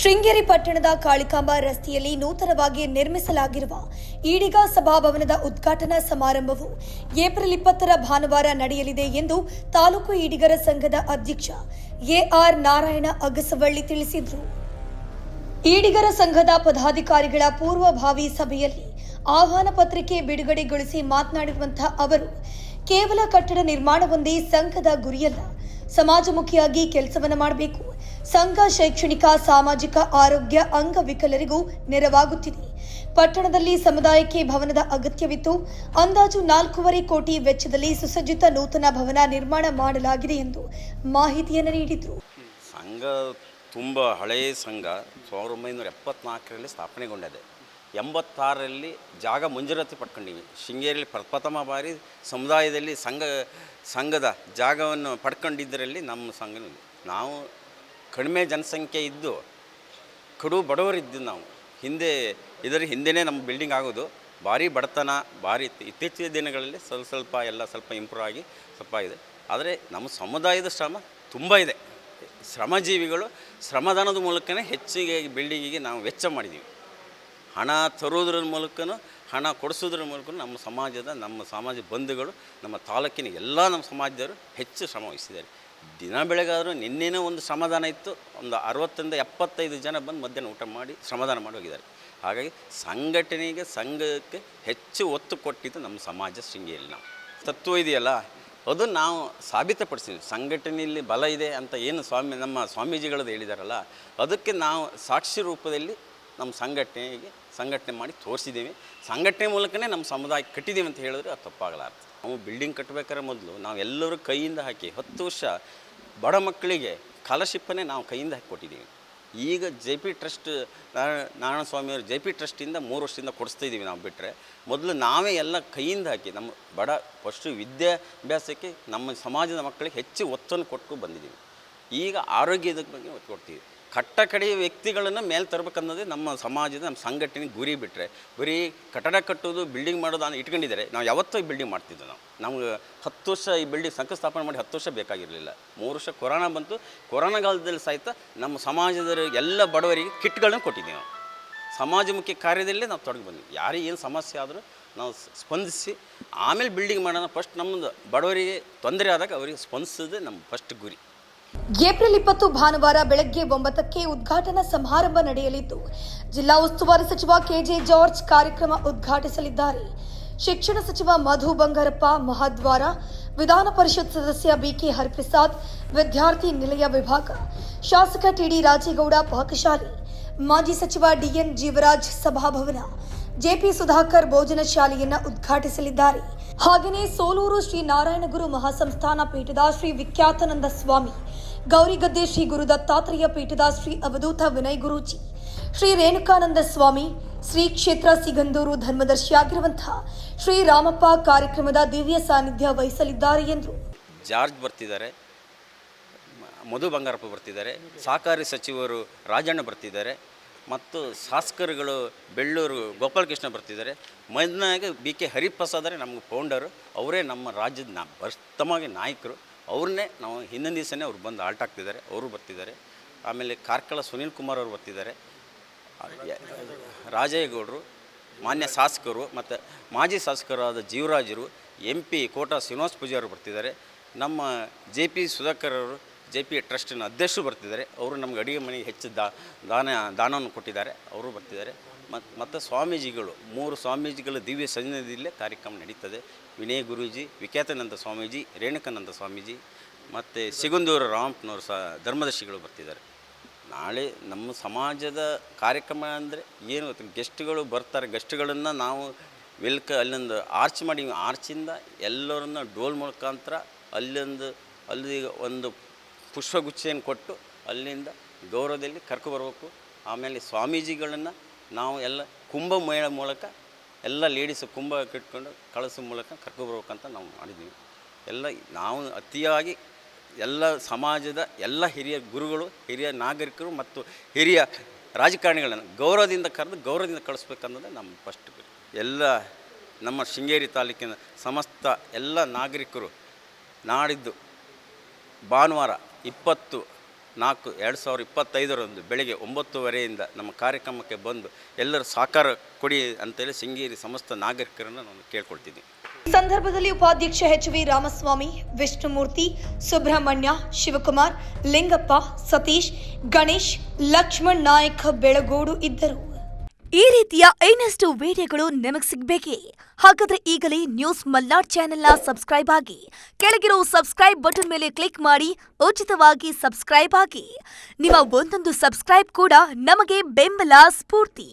ಶೃಂಗೇರಿ ಪಟ್ಟಣದ ಕಾಳಿಕಾಂಬ ರಸ್ತೆಯಲ್ಲಿ ನೂತನವಾಗಿ ನಿರ್ಮಿಸಲಾಗಿರುವ ಈಡಿಗ ಸಭಾಭವನದ ಉದ್ಘಾಟನಾ ಸಮಾರಂಭವು ಏಪ್ರಿಲ್ ಇಪ್ಪತ್ತರ ಭಾನುವಾರ ನಡೆಯಲಿದೆ ಎಂದು ತಾಲೂಕು ಈಡಿಗರ ಸಂಘದ ಅಧ್ಯಕ್ಷ ಎಆರ್ ನಾರಾಯಣ ಅಗಸವಳ್ಳಿ ತಿಳಿಸಿದರು. ಈಡಿಗರ ಸಂಘದ ಪದಾಧಿಕಾರಿಗಳ ಪೂರ್ವಭಾವಿ ಸಭೆಯಲ್ಲಿ ಆಹ್ವಾನ ಪತ್ರಿಕೆ ಬಿಡುಗಡೆಗೊಳಿಸಿ ಮಾತನಾಡಿರುವಂತಹ ಅವರು, ಕೇವಲ ಕಟ್ಟಡ ನಿರ್ಮಾಣವೊಂದೇ ಸಂಘದ ಗುರಿಯಲ್ಲ, ಸಮಾಜಮುಖಿಯಾಗಿ ಕೆಲಸವನ್ನು ಮಾಡಬೇಕು. ಸಂಘ ಶೈಕ್ಷಣಿಕ ಸಾಮಾಜಿಕ ಆರೋಗ್ಯ ಅಂಗವಿಕಲರಿಗೂ ನೆರವಾಗುತ್ತಿದೆ. ಪಟ್ಟಣದಲ್ಲಿ ಸಮುದಾಯಕ್ಕೆ ಭವನದ ಅಗತ್ಯವಿತ್ತು. ಅಂದಾಜು ನಾಲ್ಕೂವರೆ ಕೋಟಿ ವೆಚ್ಚದಲ್ಲಿ ಸುಸಜ್ಜಿತ ನೂತನ ಭವನ ನಿರ್ಮಾಣ ಮಾಡಲಾಗಿದೆ ಎಂದು ಮಾಹಿತಿಯನ್ನು ನೀಡಿದರು. ಸಂಘ ತುಂಬ ಹಳೆಯ ಸಂಘ. ಸಾವಿರದ ಒಂಬೈನೂರ ಎಪ್ಪತ್ನಾಲ್ಕರಲ್ಲಿ ಸ್ಥಾಪನೆಗೊಂಡಿದೆ. ಎಂಬತ್ತಾರರಲ್ಲಿ ಜಾಗ ಮಂಜೂರಾತಿ ಪಡ್ಕೊಂಡಿವಿ. ಶೃಂಗೇರಿಯಲ್ಲಿ ಪ್ರಪ್ರಥಮ ಬಾರಿ ಸಮುದಾಯದಲ್ಲಿ ಸಂಘ, ಸಂಘದ ಜಾಗವನ್ನು ಪಡ್ಕೊಂಡಿದ್ದರಲ್ಲಿ ನಮ್ಮ ಸಂಘ ನಾವು ಕಡಿಮೆ ಜನಸಂಖ್ಯೆ ಇದ್ದು ಕಡು ಬಡವರಿದ್ದು ನಾವು. ಹಿಂದೆ ಇದರ ಹಿಂದೆಯೇ ನಮ್ಮ ಬಿಲ್ಡಿಂಗ್ ಆಗೋದು. ಭಾರಿ ಬಡತನ, ಭಾರಿ ಇತ್ತೀಚಿನ ದಿನಗಳಲ್ಲಿ ಸ್ವಲ್ಪ ಸ್ವಲ್ಪ ಎಲ್ಲ ಸ್ವಲ್ಪ ಇಂಪ್ರೂವ್ ಆಗಿ ಸ್ವಲ್ಪ ಇದೆ ಆದರೆ ನಮ್ಮ ಸಮುದಾಯದ ಶ್ರಮ ತುಂಬ ಇದೆ. ಶ್ರಮಜೀವಿಗಳು ಶ್ರಮದಾನದ ಮೂಲಕನೇ ಹೆಚ್ಚಿಗೆ ಬಿಲ್ಡಿಂಗಿಗೆ ನಾವು ವೆಚ್ಚ ಮಾಡಿದ್ದೀವಿ ಹಣ ತರೋದ್ರ ಮೂಲಕನೂ, ಹಣ ಕೊಡಿಸೋದ್ರ ಮೂಲಕ ನಮ್ಮ ಸಮಾಜದ, ನಮ್ಮ ಸಮಾಜ ಬಂಧುಗಳು, ನಮ್ಮ ತಾಲೂಕಿನ ಎಲ್ಲ ನಮ್ಮ ಸಮಾಜದವರು ಹೆಚ್ಚು ಶ್ರಮ ವಹಿಸಿದ್ದಾರೆ. ದಿನ ಬೆಳಗಾದರೂ ನಿನ್ನೆನೇ ಒಂದು ಸಮಾಧಾನ ಇತ್ತು. ಒಂದು ಅರವತ್ತರಿಂದ ಎಪ್ಪತ್ತೈದು ಜನ ಬಂದು ಮಧ್ಯಾಹ್ನ ಊಟ ಮಾಡಿ ಸಮಾಧಾನ ಮಾಡಿ ಹೋಗಿದ್ದಾರೆ. ಹಾಗಾಗಿ ಸಂಘಟನೆಗೆ, ಸಂಘಕ್ಕೆ ಹೆಚ್ಚು ಒತ್ತು ಕೊಟ್ಟಿದ್ದು ನಮ್ಮ ಸಮಾಜ ಶೃಂಗೇರಿ ನಾವು. ತತ್ವ ಇದೆಯಲ್ಲ, ಅದು ನಾವು ಸಾಬೀತುಪಡಿಸ್ತೀವಿ. ಸಂಘಟನೆಯಲ್ಲಿ ಬಲ ಇದೆ ಅಂತ ಏನು ಸ್ವಾಮಿ, ನಮ್ಮ ಸ್ವಾಮೀಜಿಗಳದ್ದು ಹೇಳಿದಾರಲ್ಲ, ಅದಕ್ಕೆ ನಾವು ಸಾಕ್ಷಿ ರೂಪದಲ್ಲಿ ನಮ್ಮ ಸಂಘಟನೆಗೆ ಸಂಘಟನೆ ಮಾಡಿ ತೋರಿಸಿದ್ದೀವಿ. ಸಂಘಟನೆ ಮೂಲಕನೇ ನಮ್ಮ ಸಮುದಾಯ ಕಟ್ಟಿದ್ದೀವಿ ಅಂತ ಹೇಳಿದ್ರೆ ಅದು ತಪ್ಪಾಗಲಾರ್ದು. ನಾವು ಬಿಲ್ಡಿಂಗ್ ಕಟ್ಟಬೇಕಾದ್ರೆ ಮೊದಲು ನಾವೆಲ್ಲರೂ ಕೈಯಿಂದ ಹಾಕಿ ಹತ್ತು ವರ್ಷ ಬಡ ಮಕ್ಕಳಿಗೆ ಸ್ಕಾಲರ್ಶಿಪ್ಪನ್ನೇ ನಾವು ಕೈಯಿಂದ ಹಾಕಿ ಕೊಟ್ಟಿದ್ದೀವಿ. ಈಗ ಜೆ ಪಿ ಟ್ರಸ್ಟ್ ನಾರಾಯಣ ಸ್ವಾಮಿಯವರು ಜೆ ಪಿ ಟ್ರಸ್ಟಿಂದ ಮೂರು ವರ್ಷದಿಂದ ಕೊಡಿಸ್ತಾ ಇದ್ದೀವಿ ನಾವು ಬಿಟ್ಟರೆ ಮೊದಲು ನಾವೇ ಎಲ್ಲ ಕೈಯಿಂದ ಹಾಕಿ ನಮ್ಮ ಬಡ ಫಸ್ಟು ವಿದ್ಯಾಭ್ಯಾಸಕ್ಕೆ ನಮ್ಮ ಸಮಾಜದ ಮಕ್ಕಳಿಗೆ ಹೆಚ್ಚು ಒತ್ತನ್ನು ಕೊಟ್ಟು ಬಂದಿದ್ದೀವಿ. ಈಗ ಆರೋಗ್ಯದ ಬಗ್ಗೆ ಒತ್ತು ಕೊಡ್ತೀವಿ. ಕಟ್ಟ ಕಡೆಯ ವ್ಯಕ್ತಿಗಳನ್ನು ಮೇಲೆ ತರಬೇಕನ್ನೋದೇ ನಮ್ಮ ಸಮಾಜದ, ನಮ್ಮ ಸಂಘಟನೆ ಗುರಿ ಬಿಟ್ಟರೆ ಬರೀ ಕಟ್ಟಡ ಕಟ್ಟೋದು ಬಿಲ್ಡಿಂಗ್ ಮಾಡೋದು ಅಂತ ಇಟ್ಕೊಂಡಿದ್ದಾರೆ. ನಾವು ಯಾವತ್ತೂ ಈ ಬಿಲ್ಡಿಂಗ್ ಮಾಡ್ತಿದ್ದೆ ನಾವು. ನಮ್ಗೆ ಹತ್ತು ವರ್ಷ ಈ ಬಿಲ್ಡಿಂಗ್ ಶಂಕುಸ್ಥಾಪನೆ ಮಾಡಿ ಹತ್ತು ವರ್ಷ ಬೇಕಾಗಿರಲಿಲ್ಲ. ಮೂರು ವರ್ಷ ಕೊರೋನಾ ಬಂತು. ಕೊರೋನಾ ಕಾಲದಲ್ಲಿ ಸಹಿತ ನಮ್ಮ ಸಮಾಜದ ಎಲ್ಲ ಬಡವರಿಗೆ ಕಿಟ್ಗಳನ್ನ ಕೊಟ್ಟಿದ್ದೀವಿ ನಾವು. ಸಮಾಜಮುಖಿ ಕಾರ್ಯದಲ್ಲೇ ನಾವು ತೊಡಗಿ ಬಂದ್ವಿ. ಯಾರಿಗೆ ಏನು ಸಮಸ್ಯೆ ಆದರೂ ನಾವು ಸ್ಪಂದಿಸಿ ಆಮೇಲೆ ಬಿಲ್ಡಿಂಗ್ ಮಾಡೋಣ. ಫಸ್ಟ್ ನಮ್ಮದು ಬಡವರಿಗೆ ತೊಂದರೆ ಆದಾಗ ಅವರಿಗೆ ಸ್ಪಂದಿಸೋದೇ ನಮ್ಮ ಫಸ್ಟ್ ಗುರಿ. ಏಪ್ರಿಲ್ ಇಪ್ಪತ್ತು ಭಾನುವಾರ ಬೆಳಗ್ಗೆ ಒಂಬತ್ತಕ್ಕೆ ಉದ್ಘಾಟನಾ ಸಮಾರಂಭ ನಡೆಯಲಿದ್ದು, ಜಿಲ್ಲಾ ಉಸ್ತುವಾರಿ ಸಚಿವ ಕೆಜೆ ಜಾರ್ಜ್ ಕಾರ್ಯಕ್ರಮ ಉದ್ಘಾಟಿಸಲಿದ್ದಾರೆ. ಶಿಕ್ಷಣ ಸಚಿವ ಮಧು ಬಂಗಾರಪ್ಪ, ಮಹಾದ್ವಾರ, ವಿಧಾನ ಪರಿಷತ್ ಸದಸ್ಯ ಬಿಕೆ ಹರಿಪ್ರಸಾದ್, ವಿದ್ಯಾರ್ಥಿ ನಿಲಯ ವಿಭಾಗ, ಶಾಸಕ ಟಿಡಿ ರಾಜೇಗೌಡ ಪಾಕಶಾಲೆ, ಮಾಜಿ ಸಚಿವ ಡಿಎನ್ ಜೀವರಾಜ್ ಸಭಾಭವನ ಜೆಪಿ ಸುಧಾಕರ್ ಭೋಜನ ಶಾಲೆಯನ್ನು ಉದ್ಘಾಟಿಸಲಿದ್ದಾರೆ. ಹಾಗೆಯೇ ಸೋಲೂರು ಶ್ರೀ ನಾರಾಯಣಗುರು ಮಹಾಸಂಸ್ಥಾನ ಪೀಠದ ಶ್ರೀ ವಿಖ್ಯಾತನಂದ ಸ್ವಾಮಿ ಗೌರಿಗದ್ದೆ ಶ್ರೀ ಗುರು ದತ್ತಾತ್ರೇಯ ಪೀಠದ ಶ್ರೀ ಅವಧೂತ ವಿನಯ್ ಗುರೂಜಿ, ಶ್ರೀ ರೇಣುಕಾನಂದ ಸ್ವಾಮಿ, ಶ್ರೀ ಕ್ಷೇತ್ರ ಸಿಗಂದೂರು ಧರ್ಮದರ್ಶಿಯಾಗಿರುವಂತಹ ಶ್ರೀ ರಾಮಪ್ಪ ಕಾರ್ಯಕ್ರಮದ ದಿವ್ಯ ಸಾನ್ನಿಧ್ಯ ವಹಿಸಲಿದ್ದಾರೆ ಎಂದರು ಜಾರ್ಜ್ ಬರ್ತಿದ್ದಾರೆ, ಮಧು ಬಂಗಾರಪ್ಪ ಬರ್ತಿದ್ದಾರೆ, ಸಹಕಾರಿ ಸಚಿವರು ರಾಜಣ್ಣ ಬರ್ತಿದ್ದಾರೆ ಮತ್ತು ಶಾಸಕರುಗಳು ಬೆಳ್ಳೂರು ಗೋಪಾಲಕೃಷ್ಣ ಬರ್ತಿದ್ದಾರೆ. ಮೊದಲನೇ ಬಿ ಕೆ ಹರಿಪ್ರಸಾದರೆ ನಮ್ಮ ಫೌಂಡರು ಅವರೇ ನಮ್ಮ ರಾಜ್ಯದ ನಾ ಪ್ರಥಮವಾಗಿ ನಾಯಕರು. ಅವ್ರನ್ನೇ ನಾವು ಹಿಂದಿನ ದಿವಸನೇ ಅವ್ರು ಬಂದು ಆಲ್ಟ್ ಆಗ್ತಿದ್ದಾರೆ. ಅವರು ಬರ್ತಿದ್ದಾರೆ. ಆಮೇಲೆ ಕಾರ್ಕಳ ಸುನೀಲ್ ಕುಮಾರ್ ಅವರು ಬರ್ತಿದ್ದಾರೆ. ರಾಜೇಗೌಡರು ಮಾನ್ಯ ಶಾಸಕರು ಮತ್ತು ಮಾಜಿ ಶಾಸಕರಾದ ಜೀವರಾಜರು, ಎಂ ಪಿ ಕೋಟಾ ಶ್ರೀನಿವಾಸ ಪೂಜಾರಿ ಬರ್ತಿದ್ದಾರೆ. ನಮ್ಮ ಜೆ ಪಿ ಸುಧಾಕರ್ ಅವರು ಜೆ ಪಿ ಟ್ರಸ್ಟಿನ ಅಧ್ಯಕ್ಷರು ಬರ್ತಿದ್ದಾರೆ. ಅವರು ನಮ್ಗೆ ಅಡಿಗೆ ಮನೆಗೆ ಹೆಚ್ಚು ದಾ ದಾನ, ದಾನವನ್ನು ಕೊಟ್ಟಿದ್ದಾರೆ. ಅವರು ಬರ್ತಿದ್ದಾರೆ. ಮತ್ತು ಮತ್ತು ಸ್ವಾಮೀಜಿಗಳು, ಮೂರು ಸ್ವಾಮೀಜಿಗಳ ದಿವ್ಯ ಸನ್ನಿಧಿಯಲ್ಲೇ ಕಾರ್ಯಕ್ರಮ ನಡೀತದೆ. ವಿನಯ್ ಗುರೂಜಿ, ವಿಖ್ಯಾತನಂದ ಸ್ವಾಮೀಜಿ, ರೇಣುಕಾನಂದ ಸ್ವಾಮೀಜಿ, ಮತ್ತು ಸಿಗುಂದೂರು ರಾಮಪ್ಪನವರು ಸಹ ಧರ್ಮದರ್ಶಿಗಳು ಬರ್ತಿದ್ದಾರೆ. ನಾಳೆ ನಮ್ಮ ಸಮಾಜದ ಕಾರ್ಯಕ್ರಮ ಅಂದರೆ ಏನು? ಗೆಸ್ಟ್ಗಳು ಬರ್ತಾರೆ. ಗೆಸ್ಟ್ಗಳನ್ನು ನಾವು ವೆಲ್ಕ, ಅಲ್ಲೊಂದು ಆರ್ಚ್ ಮಾಡಿ, ಆರ್ಚಿಂದ ಎಲ್ಲರನ್ನ ಡೋಲ್ ಮುಖಾಂತರ ಅಲ್ಲೊಂದು, ಅಲ್ಲಿ ಒಂದು ಪುಷ್ಪಗುಚ್ಛೆಯನ್ನು ಕೊಟ್ಟು ಅಲ್ಲಿಂದ ಗೌರವದಲ್ಲಿ ಕರ್ಕೊಬರ್ಬೇಕು ಆಮೇಲೆ ಸ್ವಾಮೀಜಿಗಳನ್ನು ನಾವು ಎಲ್ಲ ಕುಂಭ ಮೇಳ ಮೂಲಕ ಎಲ್ಲ ಲೇಡೀಸು ಕುಂಭ ಕಟ್ಕೊಂಡು ಕಳಿಸೋ ಮೂಲಕ ಕರ್ಕೊಬರ್ಬೇಕಂತ ನಾವು ಮಾಡಿದ್ದೀವಿ. ಎಲ್ಲ ನಾವು ಅತಿಯಾಗಿ ಎಲ್ಲ ಸಮಾಜದ ಎಲ್ಲ ಹಿರಿಯ ಗುರುಗಳು, ಹಿರಿಯ ನಾಗರಿಕರು ಮತ್ತು ಹಿರಿಯ ರಾಜಕಾರಣಿಗಳನ್ನು ಗೌರವದಿಂದ ಕರೆದು ಗೌರವದಿಂದ ಕಳಿಸ್ಬೇಕನ್ನೋದೇ ನಮ್ಮ ಫಸ್ಟ್ ಎಲ್ಲ ನಮ್ಮ ಶೃಂಗೇರಿ ತಾಲೂಕಿನ ಸಮಸ್ತ ಎಲ್ಲ ನಾಗರಿಕರು ನಾಡಿದ್ದು ಭಾನುವಾರ ಇಪ್ಪತ್ತು ನಾಲ್ಕು ಎರಡು ಸಾವಿರದ ಇಪ್ಪತ್ತೈದರಂದು ಬೆಳಗ್ಗೆ ಒಂಬತ್ತುವರೆಯಿಂದ ನಮ್ಮ ಕಾರ್ಯಕ್ರಮಕ್ಕೆ ಬಂದು ಎಲ್ಲರೂ ಸಹಕಾರ ಕೊಡಿ ಅಂತೇಳಿ ಶೃಂಗೇರಿ ಸಮಸ್ತ ನಾಗರಿಕರನ್ನು ನಾನು ಕೇಳ್ಕೊಳ್ತೀನಿ. ಈ ಸಂದರ್ಭದಲ್ಲಿ ಉಪಾಧ್ಯಕ್ಷ ಎಚ್ ವಿ ರಾಮಸ್ವಾಮಿ ವಿಷ್ಣುಮೂರ್ತಿ ಸುಬ್ರಹ್ಮಣ್ಯ ಶಿವಕುಮಾರ್ ಲಿಂಗಪ್ಪ ಸತೀಶ್ ಗಣೇಶ್ ಲಕ್ಷ್ಮಣ್ ನಾಯಕ್ ಬೆಳಗೋಡು ಇದ್ದರು. ಈ ರೀತಿಯ ಐನಷ್ಟು ವಿಡಿಯೋಗಳು ನಿಮಗೆ ಸಿಗಬೇಕೇ? ಹಾಗಾದ್ರೆ ಈಗಲೇ ನ್ಯೂಸ್ ಮಲ್ನಾಡ್ ಚಾನೆಲ್ನ ಸಬ್ಸ್ಕ್ರೈಬ್ ಆಗಿ, ಕೆಳಗಿರೋ ಸಬ್ಸ್ಕ್ರೈಬ್ ಬಟನ್ ಮೇಲೆ ಕ್ಲಿಕ್ ಮಾಡಿ, ಉಚಿತವಾಗಿ ಸಬ್ಸ್ಕ್ರೈಬ್ ಆಗಿ. ನಿಮ್ಮ ಒಂದೊಂದು ಸಬ್ಸ್ಕ್ರೈಬ್ ಕೂಡ ನಮಗೆ ಬೆಂಬಲ ಸ್ಫೂರ್ತಿ.